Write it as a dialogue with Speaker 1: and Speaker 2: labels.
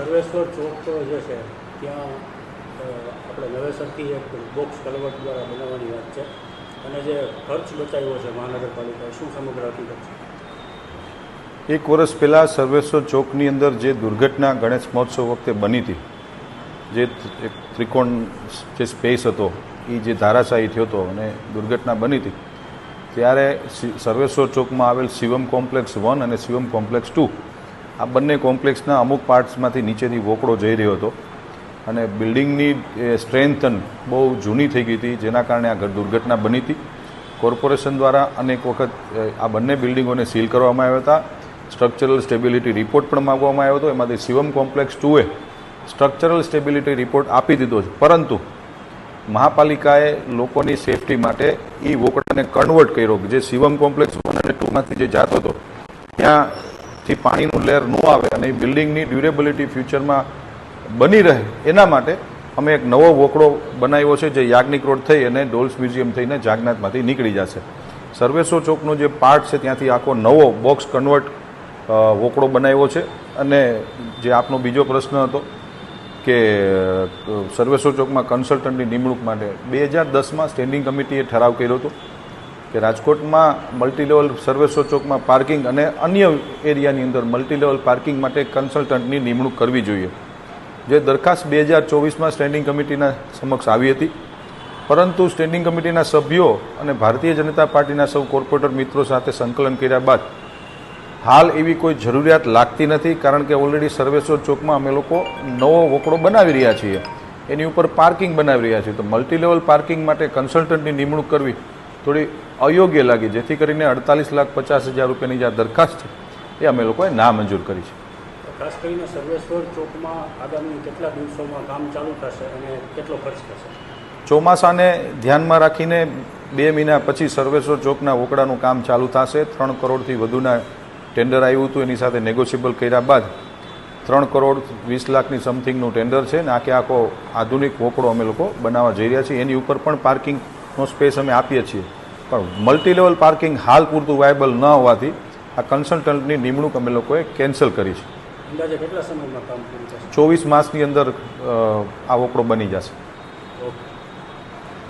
Speaker 1: સર્વેશ્વર ચોક જે છે, ત્યાં આપણે નવેસરથી એક બોક્સ કલવટ દ્વારા બનાવવાની વાત છે. અને જે ખર્ચ બચાવ્યો છે મહાનગરપાલિકાએ, શું સમગ્ર હકીકત છે?
Speaker 2: એક વર્ષ પહેલાં સર્વેશ્વર ચોકની અંદર જે દુર્ઘટના ગણેશ મહોત્સવ વખતે બની હતી, જે એક ત્રિકોણ જે સ્પેસ હતો એ જે ધારાશાહી થયો હતો અને દુર્ઘટના બની હતી, ત્યારે સર્વેશ્વર ચોકમાં આવેલ શિવમ કોમ્પ્લેક્સ વન અને શિવમ કોમ્પ્લેક્સ ટુ આ બંને કોમ્પ્લેક્સના અમુક પાર્ટ્સમાંથી નીચેથી વોકળો જઈ રહ્યો હતો. અને બિલ્ડિંગની સ્ટ્રેન્થન બહુ જૂની થઈ ગઈ હતી, જેના કારણે આ દુર્ઘટના બની હતી. કોર્પોરેશન દ્વારા અનેક વખત આ બંને બિલ્ડિંગોને સીલ કરવામાં આવ્યા હતા. સ્ટ્રક્ચરલ સ્ટેબિલિટી રિપોર્ટ પણ માગવામાં આવ્યો હતો. એમાંથી શિવમ કોમ્પ્લેક્સ ટુએ સ્ટ્રક્ચરલ સ્ટેબિલિટી રિપોર્ટ આપી દીધો છે. પરંતુ મહાપાલિકાએ લોકોની સેફટી માટે એ વોકડાને કન્વર્ટ કર્યો જે શિવમ કોમ્પ્લેક્સ વન અને ટુમાંથી જે જાતો હતો ત્યાંથી પાણીનું લેર ન આવે અને એ બિલ્ડિંગની ડ્યુરેબિલિટી ફ્યુચરમાં બની રહે, એના માટે અમે એક નવો વોકડો બનાવ્યો છે જે યાજ્ઞિક રોડ થઈ અને ડોલ્સ મ્યુઝિયમ થઈને જાગનાથમાંથી નીકળી જશે. સર્વેસો ચોકનો જે પાર્ટ છે ત્યાંથી આખો નવો બોક્સ કન્વર્ટ વોકડો બનાવ્યો છે અને જે આપનો બીજો પ્રશ્ન હતો કે સર્વેસો ચોકમાં કન્સલ્ટન્ટની નિમણૂક માટે બે હજાર દસમાં સ્ટેન્ડિંગ કમિટીએ ઠરાવ કર્યો હતો. કે રાજકોટમાં મલ્ટીલેવલ સર્વેસો ચોકમાં પાર્કિંગ અને અન્ય એરિયાની અંદર મલ્ટીલેવલ પાર્કિંગ માટે કન્સલ્ટન્ટની નિમણૂક કરવી જોઈએ. જે દરખાસ્ત બે હજાર ચોવીસમાં સ્ટેન્ડિંગ કમિટીના સમક્ષ આવી હતી. પરંતુ સ્ટેન્ડિંગ કમિટીના સભ્યો અને ભારતીય જનતા પાર્ટીના સૌ કોર્પોરેટર મિત્રો સાથે સંકલન કર્યા બાદ હાલ એવી કોઈ જરૂરિયાત લાગતી નથી, કારણ કે ઓલરેડી સર્વેશ્વર ચોકમાં અમે લોકો નવો વોકડો બનાવી રહ્યા છીએ. એની ઉપર પાર્કિંગ બનાવી રહ્યા છીએ. તો મલ્ટીલેવલ પાર્કિંગ માટે કન્સલ્ટન્ટની નિમણૂક કરવી થોડી અયોગ્ય લાગી જેથી કરીને અડતાલીસ લાખ પચાસ હજાર રૂપિયાની જે આ દરખાસ્ત છે એ અમે લોકોએ ના મંજૂર કરી છે.
Speaker 1: ખાસ કરીને સર્વેશ્વર ચોકમાં આગામી કેટલા દિવસોમાં કામ ચાલુ થશે અને કેટલો ખર્ચ થશે?
Speaker 2: ચોમાસાને ધ્યાનમાં રાખીને બે મહિના પછી સર્વેશ્વર ચોકના ઓકડાનું કામ ચાલુ થશે. ત્રણ કરોડથી વધુના ટેન્ડર આવ્યું હતું એની સાથે નેગોશિયેબલ કર્યા બાદ ત્રણ કરોડ વીસ લાખની સમથિંગનું ટેન્ડર છે. ને આખે આખો આધુનિક વોકડો અમે લોકો બનાવવા જઈ રહ્યા છીએ. એની ઉપર પણ પાર્કિંગનો સ્પેસ અમે આપીએ છીએ. પણ મલ્ટી લેવલ પાર્કિંગ હાલ પૂરતું વાયબલ ન હોવાથી આ કન્સલ્ટન્ટની નિમણૂક અમે લોકોએ કેન્સલ કરી છે. ચોવીસ માસની અંદર આ વોકડો બની જશે.
Speaker 1: ઓકે.